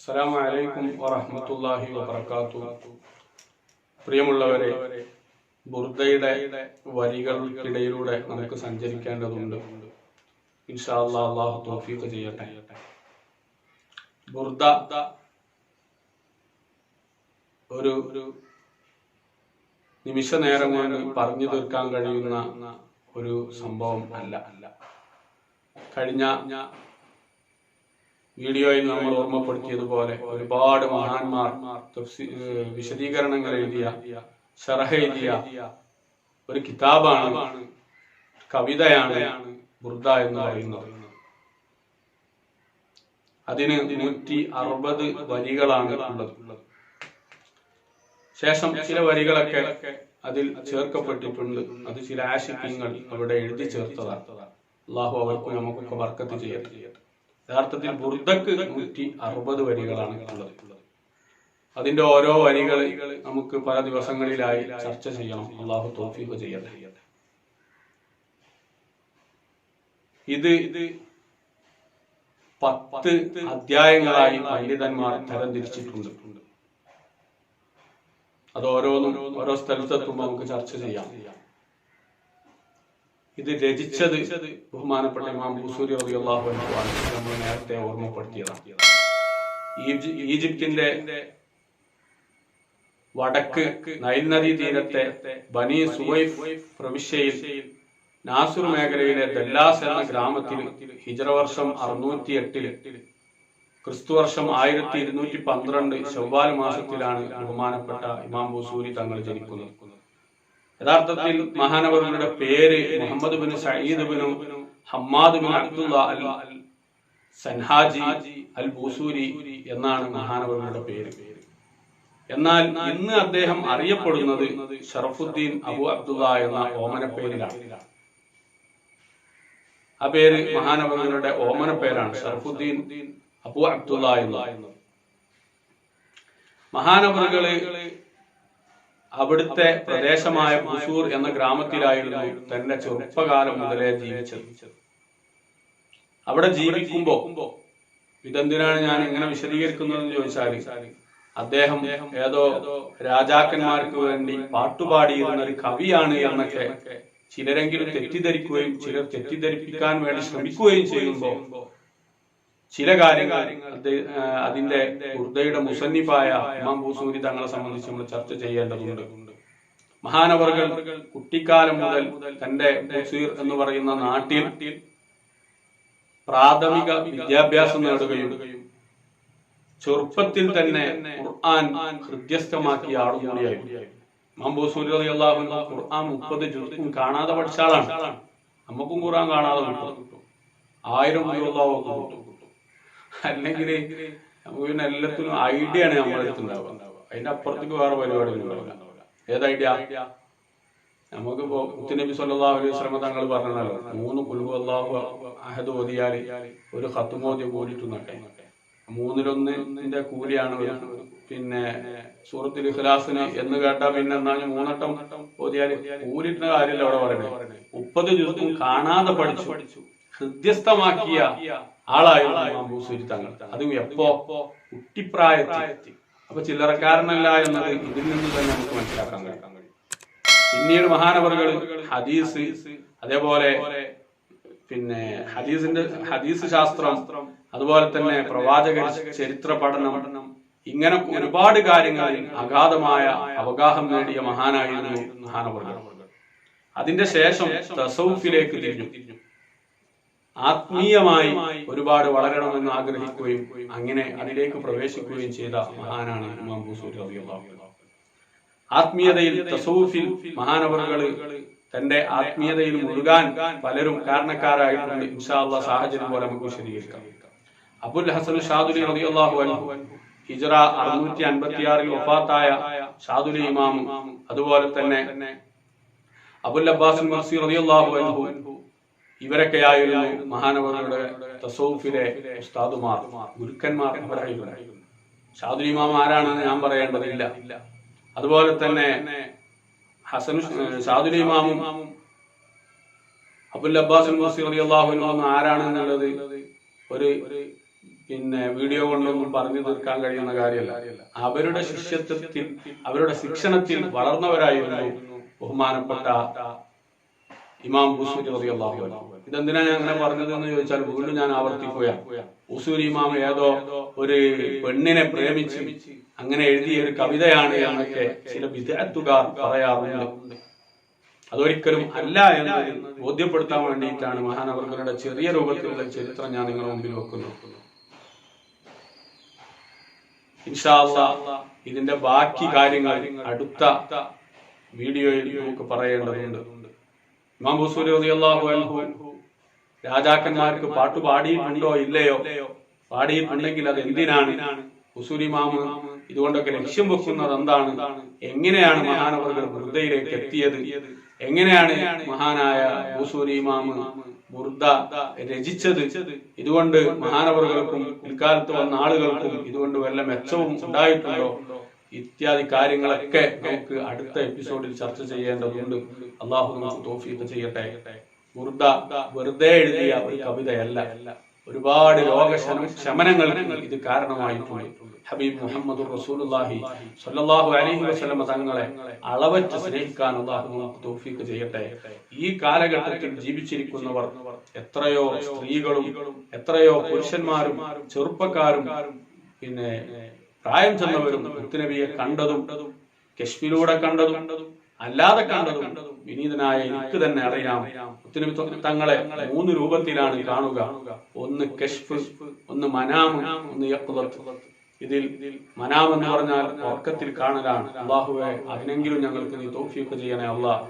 അസ്സലാമു അലൈക്കും വറഹ്മത്തുള്ളാഹി വബറകാതുഹു. പ്രിയമുള്ളവരെ ബുർദയുടെ വരികൾക്കിടയിലൂടെ നമുക്ക് സഞ്ചരിക്കേണ്ടതുണ്ട്. ഇൻഷാ അള്ളാഹു തൗഫീഖ് ചെയ്യട്ടെ. ബുർദ ഒരു ഒരു നിമിഷ നേരം കൊണ്ട് പറഞ്ഞു തീർക്കാൻ കഴിയുന്ന ഒരു സംഭവം അല്ല അല്ല. കഴിഞ്ഞ വീഡിയോയിൽ നമ്മൾ ഓർമ്മപ്പെടുത്തിയതുപോലെ ഒരുപാട് മഹാന്മാർ വിശദീകരണങ്ങൾ എഴുതിയ ഷറഹ എഴുതിയ ഒരു കിതാബാണ് കവിതയാണ് ബുർദ എന്ന് പറയുന്നത്. അതിന് നൂറ്റി അറുപത് വരികളാണ് ഉള്ളത്. ശേഷം ചില വരികളൊക്കെ അതിൽ ചേർക്കപ്പെട്ടിട്ടുണ്ട്. അത് ചില ആശിക്യങ്ങൾ അവിടെ എഴുതി ചേർത്തതാണ് അള്ളാഹു അവർക്കും നമുക്കൊക്കെ വർക്കത്ത് ചെയ്യട്ടെ. യഥാർത്ഥത്തിൽ ബുർദക്ക് നൂറ്റി അറുപത് വരികളാണ് ഉള്ളത്. അതിന്റെ ഓരോ വരികൾ നമുക്ക് പല ദിവസങ്ങളിലായി ചർച്ച ചെയ്യണം. അള്ളാഹു തോഫീഖ് ചെയ്യട്ടെ. ഇത് ഇത് പത്ത് അധ്യായങ്ങളായി പണ്ഡിതന്മാർ തരംതിരിച്ചിട്ടുണ്ട്. അത് ഓരോന്നും ഓരോ സ്ഥലത്തെത്തുമ്പോൾ നമുക്ക് ചർച്ച ചെയ്യാം. ഇത് രചിച്ചത് ബഹുമാനപ്പെട്ട ഇമാം ബുസൂരി റളിയല്ലാഹു അള്ളാഹു നമ്മൾ നേരത്തെ ഓർമ്മപ്പെടുത്തിയതാണ്. ഈജിപ്തിന്റെ വടക്ക് നൈൽ തീരത്തെ ബനി സുവൈഫ് പ്രവിശ്യയിൽ നാസുർ മേഖലയിലെ ദല്ലാസ് എന്ന ഗ്രാമത്തിൽ ഹിജറ വർഷം അറുന്നൂറ്റി എട്ടിൽ ക്രിസ്തുവർഷം ആയിരത്തി ഇരുന്നൂറ്റി പന്ത്രണ്ട് ചൊവ്വാൽ മാസത്തിലാണ് ബഹുമാനപ്പെട്ട ഇമാം ബുസൂരി തങ്ങൾ ജനിക്കുന്നത്. യഥാർത്ഥത്തിൽ മഹാനവറുടെ പേര് Muhammad bin Sayyid bin Hammad bin Abdullah al Sanhaji al Busiri എന്നാണ് മഹാനവറുടെ പേര്. എന്നാൽ ഇന്ന് അദ്ദേഹം അറിയപ്പെടുന്നത് ഷറഫുദ്ദീൻ അബു അബ്ദുള്ള എന്ന ഓമന പേരിലാണ് ആ പേര് മഹാനവറുടെ ഓമന പേരാണ് ഷറഫുദ്ദീൻ അബു അബ്ദുള്ള എന്ന. മഹാനവറുകൾ അവിടുത്തെ പ്രദേശമായ ഉസൂർ എന്ന ഗ്രാമത്തിലായിരുന്നു തന്റെ ചെറുപ്പകാലം മുതലേ ജീവിച്ചത്. അവിടെ ജീവിക്കുമ്പോ ഇതെന്തിനാണ് ഞാൻ ഇങ്ങനെ വിശദീകരിക്കുന്നതെന്ന് ചോദിച്ചാൽ അദ്ദേഹം ഏതോ രാജാക്കന്മാർക്ക് വേണ്ടി പാട്ടുപാടിയിരുന്ന ഒരു കവിയാണ് എന്നൊക്കെ ചിലരെങ്കിലും തെറ്റിദ്ധരിക്കുകയും ചിലർ തെറ്റിദ്ധരിപ്പിക്കാൻ വേണ്ടി ശ്രമിക്കുകയും ചെയ്യുമ്പോൾ ചില കാര്യങ്ങൾ അതിന്റെ ഉർദയുടെ മുസന്നിഫായ ഇമാം ബൂസൂരി തങ്ങളെ സംബന്ധിച്ച് നമ്മൾ ചർച്ച ചെയ്യേണ്ടതുണ്ട്. മഹാനവറുകൾ കുട്ടിക്കാലം മുതൽ തന്റെ ബുസീർ എന്ന് പറയുന്ന നാട്ടിൽ പ്രാഥമിക വിദ്യാഭ്യാസം നേടുകയും ചെറുപ്പത്തിൽ തന്നെ ഖുർആൻ ഹൃദ്യസ്ഥമാക്കിയ ആളും കൂടിയായി ഇമാം ബൂസൂരി അള്ളാഹു ഖുർആൻ മുപ്പത് ജുസും കാണാതെ പഠിച്ച ആളാണ്. നമുക്കും ഖുർആൻ കാണാതെ കിട്ടും. ആയിരം മുതലുള്ള കിട്ടും അല്ലെങ്കിൽ നമുക്ക് പിന്നെ എല്ലാത്തിനും ഐഡിയ ആണ് നമ്മുടെ അടുത്തുണ്ടാവുക അതിന്റെ അപ്പുറത്തേക്ക് വേറെ പരിപാടി ഉണ്ടാവില്ല. ഏത് ഐഡിയ നമുക്കിപ്പോ മുത്തുനബി സല്ലല്ലാഹു അലൈഹി വസല്ലം തങ്ങൾ പറഞ്ഞല്ലോ മൂന്ന് കുൽഹു അല്ലാഹു അഹദ് ഓതിയാൽ ഒരു ഖത്തുമോദ്യം കൂടിയിട്ടുന്നൊക്കെ മൂന്നിലൊന്നിന്റെ കൂലിയാണ് പിന്നെ സൂറത്തുൽ ഇഖ്ലാസിന് എന്ന് കേട്ടാ പിന്നെ എന്നാലും മൂന്നട്ടം ഓതിയാൽ കൂലിട്ടുന്ന കാര്യമല്ല അവിടെ പറയുന്നത്. മുപ്പത് ദിവസം കാണാതെ പഠിച്ചു ഹൃദ്യസ്ഥമാക്കിയ ആളായിരുന്നു ഇമാം ബൂസൂരി തങ്ങൾ. അത് എപ്പോ? കുട്ടിപ്രായത്തിൽ. അപ്പൊ ചില്ലറക്കാരനല്ല എന്നത് ഇതിൽ നിന്ന് തന്നെ നമുക്ക് മനസ്സിലാക്കാൻ കഴിയും. പിന്നീട് മഹാനവറുകൾ ഹദീസ് അതേപോലെ പിന്നെ ഹദീസിന്റെ ഹദീസ് ശാസ്ത്രം അതുപോലെ തന്നെ പ്രവാചക ചരിത്ര പഠനം ഇങ്ങനെ ഒരുപാട് കാര്യങ്ങളിൽ അഗാധമായ അവഗാഹം നേടിയ മഹാനായിരുന്നു മഹാനവറുകൾ. അതിന്റെ ശേഷം തസൗഫിലേക്ക് തിരിഞ്ഞു. ആത്മീയമായി ഒരുപാട് വളരണമെന്ന് ആഗ്രഹിക്കുകയും അങ്ങനെ അതിലേക്ക് പ്രവേശിക്കുകയും ചെയ്ത മഹാനാണ് ഇമാം അൻഹു. ആത്മീയതയിൽ തസൂഫിൽ മഹാനവറുകൾ തന്റെ ആത്മീയതയിൽ മുഴുകാൻ പലരും കാരണക്കാരായിട്ടുണ്ട്. ഇൻഷാ അള്ളാഹ് സാഹചര്യം പോലെ നമുക്ക് വിശദീകരിക്കാം. അബുൽ ഹസൻ ഷാദുലി റളിയല്ലാഹു അൻഹു ഹിജറ അറുന്നൂറ്റി അൻപത്തി ആറിൽ വഫാത്തായ ഷാദുലി ഇമാമും അതുപോലെ തന്നെ അബുൽ അബ്ബാസ് മർസി റളിയല്ലാഹു അൻഹു ഇവരൊക്കെയായിരുന്നു മഹാനവറുടെ തസൗഫിലെ ഉസ്താദുമാർ ഗുരുക്കന്മാർ അവരായിരുന്നു ഷാദുൽ ഇമാം ആരാണെന്ന് ഞാൻ പറയേണ്ടതില്ല. അതുപോലെ തന്നെ ഹസൻ ഷാദുൽ ഇമാമും അബുൽ അബ്ബാസ് അലി അള്ളാഹു അൻഹു ആരാണെന്നുള്ളത് ഒരു പിന്നെ വീഡിയോ കൊണ്ടൊന്നും പറഞ്ഞു തീർക്കാൻ കഴിയുന്ന കാര്യമല്ല. അവരുടെ ശിഷ്യത്വത്തിൽ അവരുടെ ശിക്ഷണത്തിൽ വളർന്നവരായിരുന്നു ബഹുമാനപ്പെട്ട ഇമാം ഹുസൂരി റളിയല്ലാഹു അൻഹു. ഇതെന്തിനാ ഞാൻ അങ്ങനെ പറഞ്ഞത് എന്ന് ചോദിച്ചാൽ വീണ്ടും ഞാൻ ആവർത്തിക്കുകയാണ്. ഉസൂരി ഇമാം ഏതോ ഒരു പെണ്ണിനെ പ്രേമിച്ച് അങ്ങനെ എഴുതിയ ഒരു കവിതയാണ് എന്നൊക്കെ ചില വിദഗ്ധുകാർ പറയാറുണ്ട്. അതൊരിക്കലും അല്ല എന്ന് ബോധ്യപ്പെടുത്താൻ വേണ്ടിയിട്ടാണ് മഹാനവർഗരുടെ ചെറിയ രൂപത്തിലുള്ള ചരിത്രം ഞാൻ നിങ്ങളുടെ മുമ്പിൽ വെക്കുന്നു. ഇതിന്റെ ബാക്കി കാര്യങ്ങൾ അടുത്ത വീഡിയോയിൽ നമുക്ക് പറയേണ്ടതുണ്ട്. ഇമാം ബുസൂരി അൻഹു രാജാക്കന്മാർക്ക് പാട്ട് പാടിയിട്ടുണ്ടോ ഇല്ലയോ? പാടിയിട്ടുണ്ടെങ്കിൽ അത് എന്തിനാണ്? ബുസൂരി മാമ് ഇതുകൊണ്ടൊക്കെ ലക്ഷ്യം വെക്കുന്നത് എന്താണ്? എങ്ങനെയാണ് മഹാനവർഗർ വൃദ്ധയിലേക്ക് എത്തിയത്? എങ്ങനെയാണ് മഹാനായ ബുസൂരി മാമ മുർദ രചിച്ചത്? ഇതുകൊണ്ട് മഹാനവർഗർക്കും പിൽക്കാലത്ത് വന്ന ആളുകൾക്കും ഇതുകൊണ്ട് വല്ല മെച്ചവും ഉണ്ടായിട്ടുണ്ടോ? ഇത്യാദി കാര്യങ്ങളൊക്കെ നമുക്ക് അടുത്ത എപ്പിസോഡിൽ ചർച്ച ചെയ്യേണ്ടതുണ്ട്. അള്ളാഹു നമുക്ക് തോഫീക്ക് ചെയ്യട്ടെ. മുർദ വെറുതെ എഴുതിയ ഒരു കവിതയല്ല. ഒരുപാട് ലോക ശമനങ്ങൾ ഇത് കാരണമായിട്ടുണ്ട്. ഹബീബ് മുഹമ്മദ് റസൂലുള്ളാഹി സ്വല്ലല്ലാഹു അലൈഹി വസല്ലം തങ്ങളെ അളവറ്റ് സ്നേഹിക്കാൻ അള്ളാഹു തൗഫീക്ക് ചെയ്യട്ടെ. ഈ കാലഘട്ടത്തിൽ ജീവിച്ചിരിക്കുന്നവർ എത്രയോ സ്ത്രീകളും എത്രയോ പുരുഷന്മാരും ചെറുപ്പക്കാരും പിന്നെ പ്രായം ചെന്നവരും മുത്തുനബിയെ കണ്ടതും കശ്മീരിലൂടെ കണ്ടതും അല്ലാതെ കണ്ടതും വിനീതനായ എനിക്ക് തന്നെ അറിയാം. മുത്തുനബി തങ്ങളെ മൂന്ന് രൂപത്തിലാണ് കാണുക. ഒന്ന് കശ്ഫ് ഒന്ന് മനാമ് ഒന്ന് ഇതിൽ മനാം എന്ന് പറഞ്ഞാൽ ഉറക്കത്തിൽ കാണലാണ് അള്ളാഹുവെ അതിനെങ്കിലും ഞങ്ങൾക്ക് നീ തോഫിയൊക്കെ ചെയ്യണേ അള്ളാഹ്.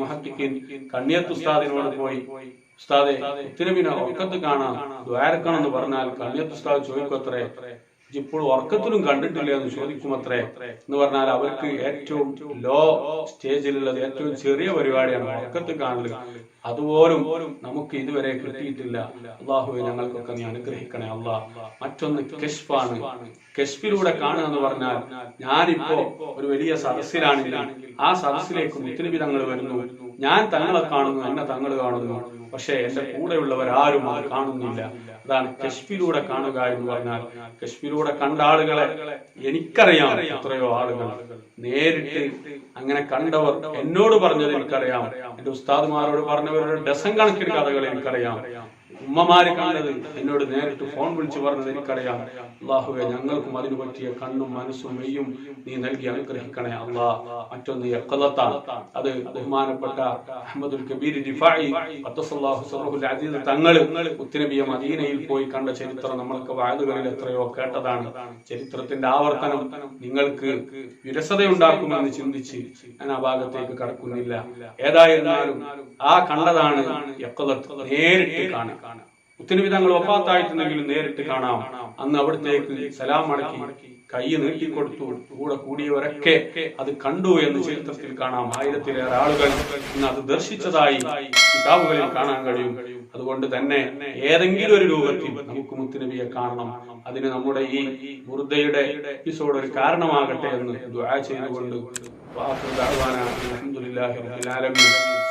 മുഹഖിഖീൻ കണ്ണിയത്ത് ഉസ്താദിനോട് പോയി. ഉസ്താദെ ഉത്തരവിനെ ഉറക്കത്ത് കാണാം. ദ്വാരക്കണം എന്ന് പറഞ്ഞാൽ കണ്ണിയത്ത് ഉസ്താദ് ചോദിക്കത്രേ ഇപ്പോൾ ഉറക്കത്തിലും കണ്ടിട്ടില്ല എന്ന് ചോദിക്കുമത്രേ. എന്ന് പറഞ്ഞാൽ അവർക്ക് ഏറ്റവും ലോ സ്റ്റേജിലുള്ളത് ഏറ്റവും ചെറിയ പരിപാടിയാണ് ഉറക്കത്തിൽ കാണൽ. അതുപോലും നമുക്ക് ഇതുവരെ കിട്ടിയിട്ടില്ല. അള്ളാഹുവെ ഞങ്ങൾക്കൊക്കെ നീ അനുഗ്രഹിക്കണേ അള്ളാഹ് മറ്റൊന്ന് കെഷ്ഫാണ്. കെഷ്ഫിലൂടെ കാണുക എന്ന് പറഞ്ഞാൽ ഞാനിപ്പോ ഒരു വലിയ സദസ്സിലാണെങ്കിൽ ആ സദസ്സിലേക്ക് മുത്തനബി തങ്ങൾ വരുന്നു. ഞാൻ തങ്ങളെ കാണുന്നു എന്നെ തങ്ങൾ കാണുന്നു. പക്ഷേ എന്റെ കൂടെയുള്ളവർ ആരും അത് കാണുന്നില്ല. അതാണ് കശ്മീരിലൂടെ കാണുക എന്ന് പറഞ്ഞാൽ കശ്മീരിലൂടെ കണ്ട ആളുകളെ എനിക്കറിയാം എത്രയോ ആളുകൾ. നേരിട്ട് അങ്ങനെ കണ്ടവർ എന്നോട് പറഞ്ഞത് എനിക്കറിയാം. എന്റെ ഉസ്താദുമാരോട് പറഞ്ഞവരുടെ ഡസൻ കണക്കിന് കഥകൾ എനിക്കറിയാം. ഉമ്മമാര് കണ്ടത് എന്നോട് നേരിട്ട് ഫോൺ വിളിച്ചു പറഞ്ഞത് എനിക്കറിയാം. അള്ളാഹുവെ ഞങ്ങൾക്കും അതിനു പറ്റിയ കണ്ണും മനസ്സും മെയ്യും നീ നൽകി അനുഗ്രഹിക്കണേ അള്ളാ. മറ്റൊന്ന് അത് ബഹുമാനപ്പെട്ട അഹമ്മദുൽ കബീർ തങ്ങൾ ഉത്തരബിയ മദീനയിൽ പോയി കണ്ട ചരിത്രം നമ്മൾക്ക് വായതുകളിൽ എത്രയോ കേട്ടതാണ്. ചരിത്രത്തിന്റെ ആവർത്തനം നിങ്ങൾക്ക് വിരസതയുണ്ടാക്കുമെന്ന് ചിന്തിച്ച് ഞാൻ ആ ഭാഗത്തേക്ക് കടക്കുന്നില്ല. ഏതായിരുന്നാലും ആ കണ്ടതാണ് നേരിട്ട് കാണാം മുത്തനബി തങ്ങൾ ഒപ്പാത്തായിട്ടുണ്ടെങ്കിലും നേരിട്ട് കാണാം. അന്ന് അവിടത്തേക്ക് സലാം മടക്കി കൈ നീട്ടി കൊടുത്തു. കൂടെ കൂടിയവരൊക്കെ അത് കണ്ടു എന്ന് ചരിത്രത്തിൽ കാണാം. ആയിരത്തിലേറെ ആളുകൾ ഇന്ന് അത് ദർശിച്ചതായി കിതാബുകളിൽ കാണാൻ കഴിയും. അതുകൊണ്ട് തന്നെ ഏതെങ്കിലും ഒരു രൂപത്തിൽ നമുക്ക് മുത്തുനബിയെ കാണണം. അതിന് നമ്മുടെ ഈ മുർദയുടെ എപ്പിസോഡ് ഒരു കാരണമാകട്ടെ എന്ന് ദുആ ചെയ്തുകൊണ്ട്. വാഹു